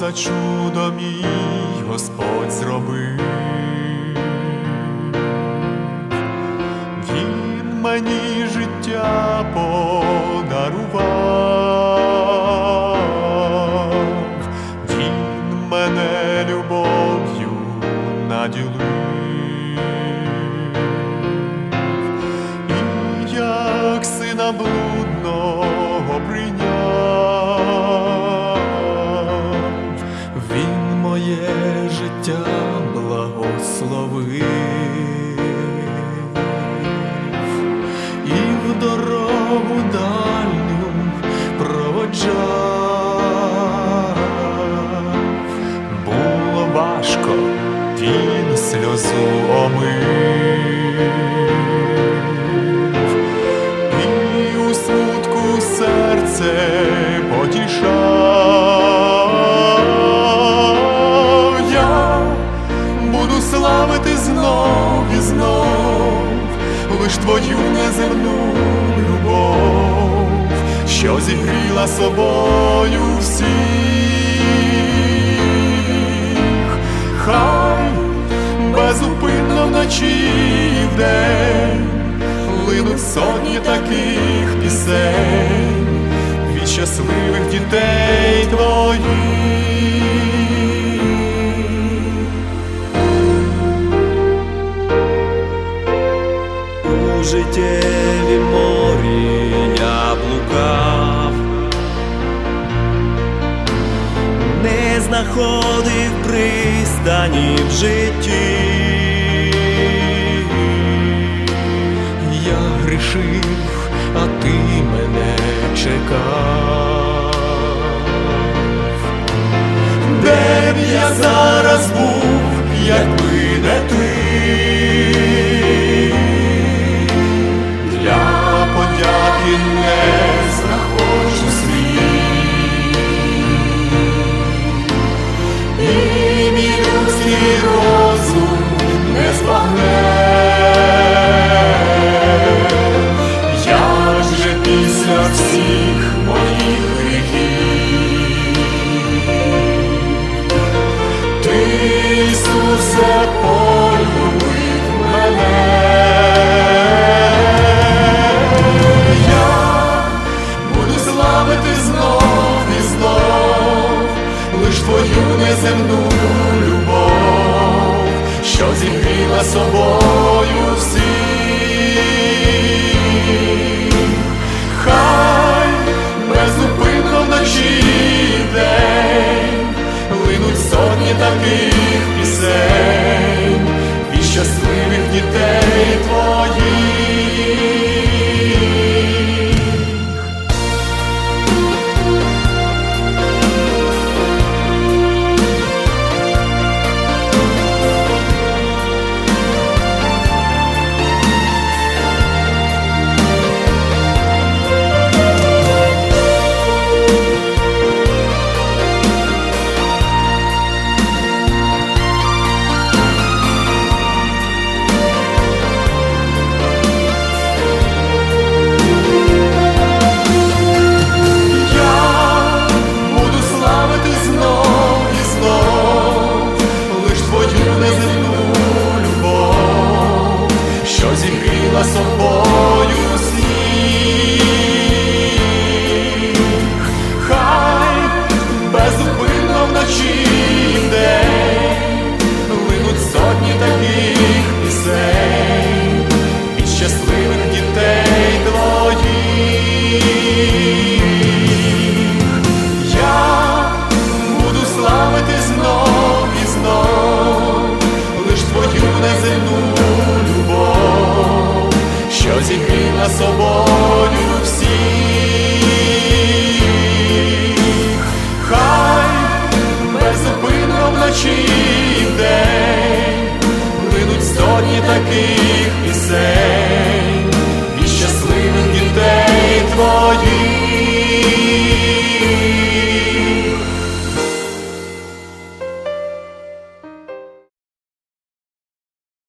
За чудо мій Господь зробив? Він мені сльозу і у смутку серце потішав. Я буду славити знов і знов лиш твою неземну любов, що зігріла собою всіх, хай вночі і вдень линуть сотні таких пісень від щасливих дітей твоїх. у життєві морі я блукав, не знаходив пристані в житті. Я грішив, а ти мене чекав. Де б я зараз був, якби не ти, лиш твою неземну любов, що зігріла собою всіх. sombra, o boios. розігріла собою всіх.